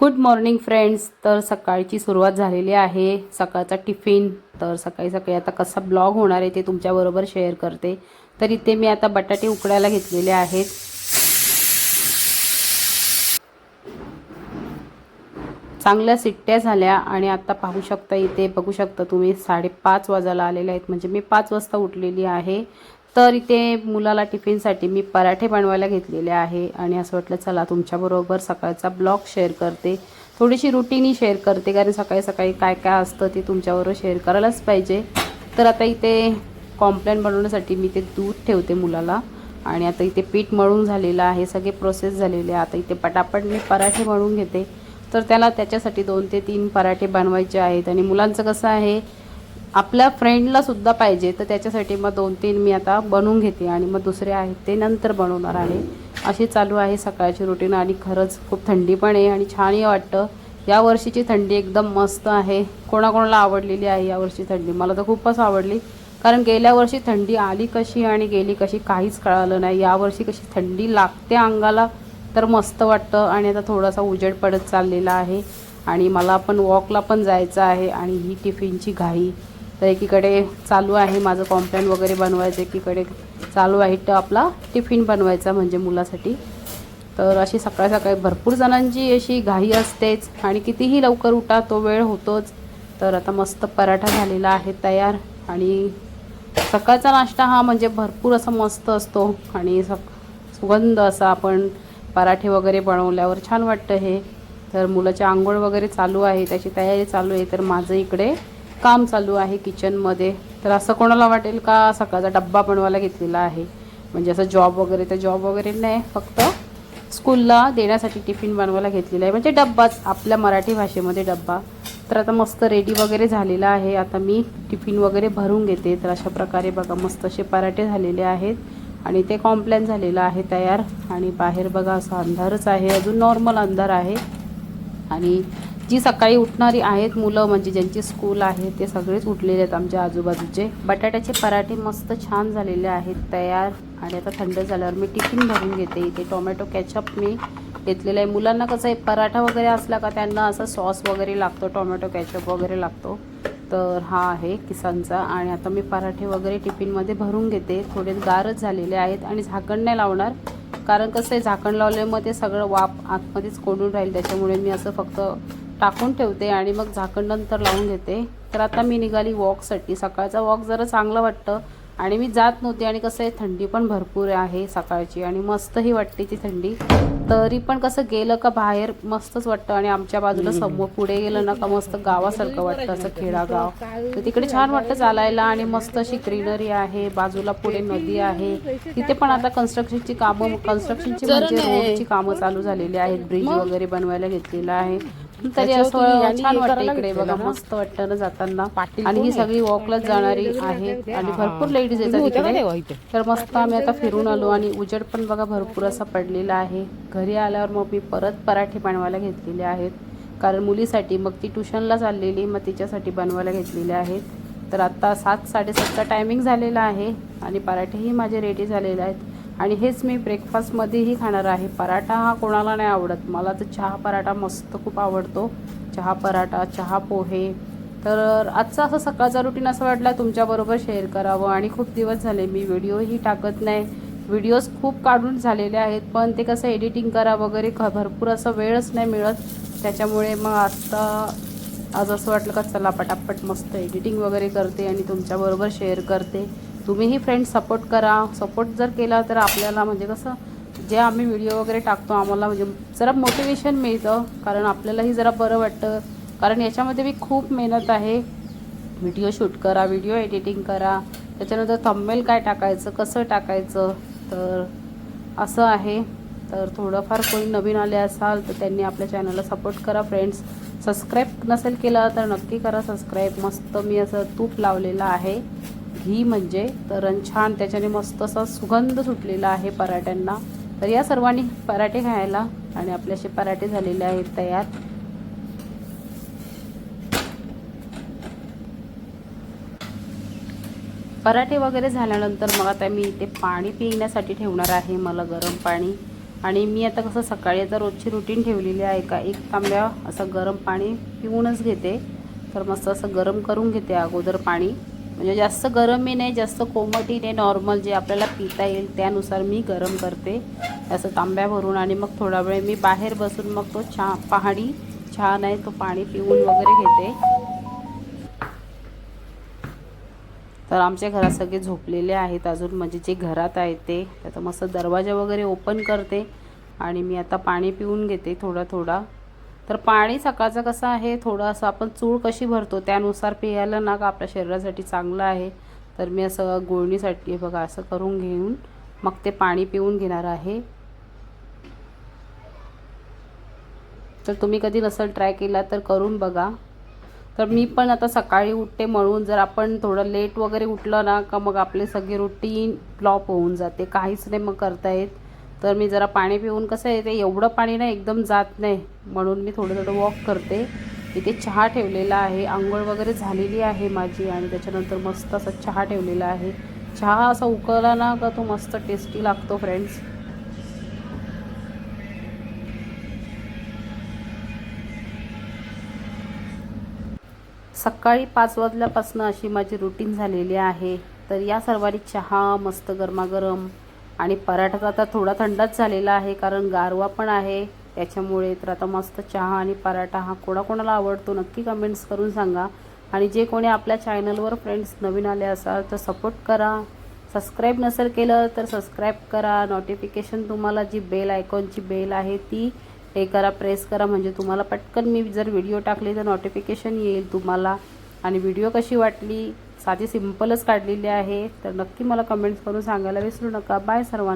Good morning friends तर सकाळची सुरुवात झालेली आहे. सकाळचा टिफिन. तर सकाळी सकाळी आता कसा ब्लॉग होणार आहे ते तुमच्याबरोबर शेअर करते. तर इथे मी आता बटाटे उकडायला घेतलेले आहेत. चांगल्या सिट्ट्या झाल्या आणि आता पाहू शकता इथे बघू शकता तुम्ही साडेपाच वाजायला आलेले आहेत. म्हणजे मी पाच वाजता उठलेली आहे. तर इथे मुलाला टिफिनसाठी मी पराठे बनवायला घेतलेले आहे आणि असं वाटलं चला तुमच्याबरोबर सकाळचा ब्लॉग शेअर करते. थोडीशी रुटीनही शेअर करते कारण सकाळी सकाळी काय काय असतं ते तुमच्याबरोबर शेअर करायलाच पाहिजे. तर आता इथे कॉम्प्लेन बनवण्यासाठी मी ते दूध ठेवते मुलाला आणि आता इथे पीठ मळून झालेलं आहे सगळे प्रोसेस झालेले आहे. आता इथे पटापट मी पराठे बनवून घेते. तर त्याला त्याच्यासाठी दोन ते तीन पराठे बनवायचे आहेत आणि मुलांचं कसं आहे आपल्या फ्रेंडला सुद्धा पाहिजे. तर त्याच्यासाठी मग दोन तीन मी आता बनवून घेते आणि मग दुसरे आहेत ते नंतर बनवणार आहे अशी चालू आहे सकाळची रुटीन आणि खरंच खूप थंडी पण आहे आणि छानही वाटतं. या वर्षीची थंडी एकदम मस्त आहे. कोणाकोणाला आवडलेली आहे या वर्षी थंडी? मला तर खूपच आवडली. कारण गेल्या वर्षी थंडी आली कशी आणि गेली कशी काहीच कळालं नाही. यावर्षी कशी थंडी लागते अंगाला तर मस्त वाटतं आणि आता थोडासा उजेड पडत चाललेला आहे. आणि मला पण वॉकला पण जायचं आहे आणि ही टिफिनची घाई तर एकीकडे चालू आहे माझं कॉम्प्लेन वगैरे बनवायचं एकीकडे चालू आहे तर आपला टिफिन बनवायचा म्हणजे मुलासाठी. तर अशी सकाळ सकाळी भरपूर जणांची अशी घाई असतेच आणि कितीही लवकर उठा तो वेळ होतोच. तर आता मस्त पराठा झालेला आहे तयार आणि सकाळचा नाश्ता हा म्हणजे भरपूर असा मस्त असतो आणि सक सुगंध असा आपण पराठे वगैरे बनवल्यावर छान वाटतं हे. तर मुलाची आंघोळ वगैरे चालू आहे त्याची तयारी चालू आहे. तर माझं इकडे काम चालू आहे किचनमध्ये तर असं कोणाला वाटेल का सकाळचा डब्बा बनवायला घेतलेला आहे? म्हणजे असं जॉब वगैरे तर जॉब वगैरे नाही फक्त स्कूलला देण्यासाठी टिफिन बनवायला घेतलेला आहे. म्हणजे डब्बाच आपल्या मराठी भाषेमध्ये डब्बा. तर आता मस्त रेडी वगैरे झालेला आहे. आता मी टिफिन वगैरे भरून घेते. तर अशा प्रकारे बघा मस्त असे पराठे झालेले आहेत. आणि ते कॉम्प्लेन झालेलं आहे तयार. आणि बाहेर बघा असं अंधारच आहे. अजून नॉर्मल अंधार आहे. आणि जी सकाळी उठणारी आहेत मुलं म्हणजे ज्यांची स्कूल आहे ते सगळेच उठलेले आहेत आमच्या आजूबाजूचे. बटाट्याचे पराठे मस्त छान झालेले आहेत तयार. आणि आता थंड झाल्यावर मी टिफिन भरून घेते इथे. टोमॅटो कॅचअप मी घेतलेलं आहे. मुलांना कसं आहे पराठा वगैरे असला का त्यांना असं सॉस वगैरे लागतो टोमॅटो कॅचअप वगैरे लागतो. तर हा आहे किसानचा. आणि आता मी पराठे वगैरे टिफिनमध्ये भरून घेते. थोडे गारच झालेले आहेत आणि झाकण नाही लावणार. कारण कसं आहे झाकण लावल्यामुळे ते सगळं वाफ आतमध्येच कोंडून राहील. त्याच्यामुळे मी असं फक्त टाकून ठेवते आणि मग झाकण नंतर लावून घेते. तर आता मी निघाली वॉकसाठी सकाळचा वॉक जरा चांगलं वाटतं आणि मी जात नव्हते आणि कसं आहे थंडी पण भरपूर आहे सकाळची आणि मस्तही वाटते ती थंडी. तरी पण कसं गेलं का बाहेर मस्तच वाटतं आणि आमच्या बाजूला समोर पुढे गेलं ना का मस्त गावासारखं वाटतं असं खेडागाव. तर तिकडे छान वाटतं चालायला आणि मस्त अशी ग्रीनरी आहे बाजूला पुढे नदी आहे. तिथे पण आता कन्स्ट्रक्शनची कामं कन्स्ट्रक्शनची म्हणजे रोडची कामं चालू झालेली आहेत. ब्रिज वगैरे बनवायला घेतलेलं आहे. तरी असं छान वाटतं इकडे बघा मस्त वाटतं ना जाताना. आणि ही सगळी वॉकलाच जाणारी आहे? आणि भरपूर लेडीज येतात इकडे. तर मस्त आम्ही आता फिरून आलो आणि उजेड पण बघा भरपूर असा पडलेला आहे. घरी आल्यावर मग मी परत पराठे बनवायला घेतलेले आहेत. कारण मुलीसाठी मग ती ट्युशनला चाललेली मग तिच्यासाठी बनवायला घेतलेले आहेत. तर आत्ता सात साडेसातचा टायमिंग झालेला आहे आणि पराठेही माझे रेडी झालेले आहेत. आणि हेच मी ब्रेकफास्टमध्येही खाणार आहे. पराठा हा कोणाला नाही आवडत. मला तर चहा पराठा मस्त खूप आवडतो. चहा पराठा चहा पोहे. तर आजचा असं सकाळचा रुटीन असं वाटला तुमच्याबरोबर शेअर करावं. आणि खूप दिवस झाले मी व्हिडिओही टाकत नाही. व्हिडिओज खूप काढून झालेले आहेत पण ते कसं एडिटिंग करा वगैरे ख भरपूर असं वेळच नाही मिळत. त्याच्यामुळे मग आत्ता आज असं वाटलं का चला पटापट मस्त एडिटिंग वगैरे करते आणि तुमच्याबरोबर शेअर करते. तुम्हीही फ्रेंड्स सपोर्ट करा. सपोर्ट जर केला तर आपल्याला म्हणजे कसं जे आम्ही व्हिडिओ वगैरे टाकतो आम्हाला म्हणजे जरा मोटिवेशन मिळतं. कारण आपल्यालाही जरा बरं वाटतं. कारण याच्यामध्ये मी खूप मेहनत आहे. व्हिडिओ शूट करा व्हिडिओ एडिटिंग करा. त्याच्यानंतर थंबमेल काय टाकायचं कसं टाकायचं तर असं आहे. तर थोडंफार कोणी नवीन आले असाल तर त्यांनी आपल्या चॅनलला सपोर्ट करा फ्रेंड्स सबस्क्राईब नसेल केलं तर नक्की करा सबस्क्राईब मस्त मी असं तूप लावलेलं आहे. घी म्हणजे तर छान त्याच्याने मस्त असा सुगंध सुटलेला आहे पराठ्यांना. तर या सर्वांनी पराठे खायला आणि आपले असे पराठे झालेले आहेत तयार. पराठे वगैरे झाल्यानंतर मग आता मी इथे पाणी पिण्यासाठी ठेवणार आहे मला गरम पाणी. आणि मी आता कसं सकाळी आता रोजची रुटीन ठेवलेली आहे का एक तांब्या असं गरम पाणी पिऊनच घेते. तर मस्त असं गरम करून घेते अगोदर पाणी. म्हणजे जास्त गरमही नाही जास्त कोमटही नाही नॉर्मल जे आपल्याला पिता येईल त्यानुसार मी गरम करते. असं तांब्या भरून आणि मग थोडा वेळ मी बाहेर बसून मग तो छा पहाडी छान आहे तो पाणी पिऊन वगैरे घेते. तर आमच्या घरात सगळे झोपलेले आहेत अजून म्हणजे जे घरात आहेत ते. आता मस्त दरवाजा वगैरे ओपन करते आणि मी आता पाणी पिऊन घेते थोडा थोडा. तर पाणी सकाळचं कसं आहे? थोडं असं आपण चूळ कशी भरतो? त्यानुसार पियाला ना का आपल्या शरीरासाठी चांगलं आहे. तर मी असं गुळणीसाठी बघा असं करून घेऊन मग ते पाणी पिऊन घेणार आहे. तर तुम्ही कधी नसेल ट्राय केला तर करून बघा. तर मी पण आता सकाळी उठते म्हणून जर आपण थोडं लेट वगैरे उठलं ना का मग आपले सगळे रुटीन फ्लॉप होऊन जाते. काहीच नाही मग करता येत. तर मी जरा पाणी पिऊन कसं आहे ते एवढं पाणी ना एकदम जात नाही. म्हणून मी थोडं थोडं वॉक करते. इथे चहा ठेवलेला आहे. आंघोळ वगैरे झालेली आहे माझी आणि त्याच्यानंतर मस्त असा चहा ठेवलेला आहे. चहा असा उकळला ना का तो मस्त टेस्टी लागतो फ्रेंड्स सकाळी पाच वाजल्यापासून अशी माझी रुटीन झालेली आहे. तर या सर्वांनी चहा मस्त गरमागरम आणि पराठा तर आता थोडा थंडच झालेला आहे कारण गारवा पण आहे. त्याच्यामुळे तर आता मस्त चहा आणि पराठा हा कोणाकोणाला आवडतो नक्की कमेंट्स करून सांगा. आणि जे कोणी आपल्या चॅनलवर फ्रेंड्स नवीन आले असाल तर सपोर्ट करा. सबस्क्राईब नसेल केलं तर सबस्क्राईब करा. नोटिफिकेशन तुम्हाला जी बेल आयकॉनची बेल आहे ती हे करा प्रेस करा. म्हणजे तुम्हाला पटकन मी जर व्हिडिओ टाकले तर नोटिफिकेशन येईल तुम्हाला. आणि व्हिडिओ कशी वाटली? साधी सिम्पलच काढलेली आहे. तर नक्की मला कमेंट्स करून सांगायला विसरू नका. बाय सर्वांना.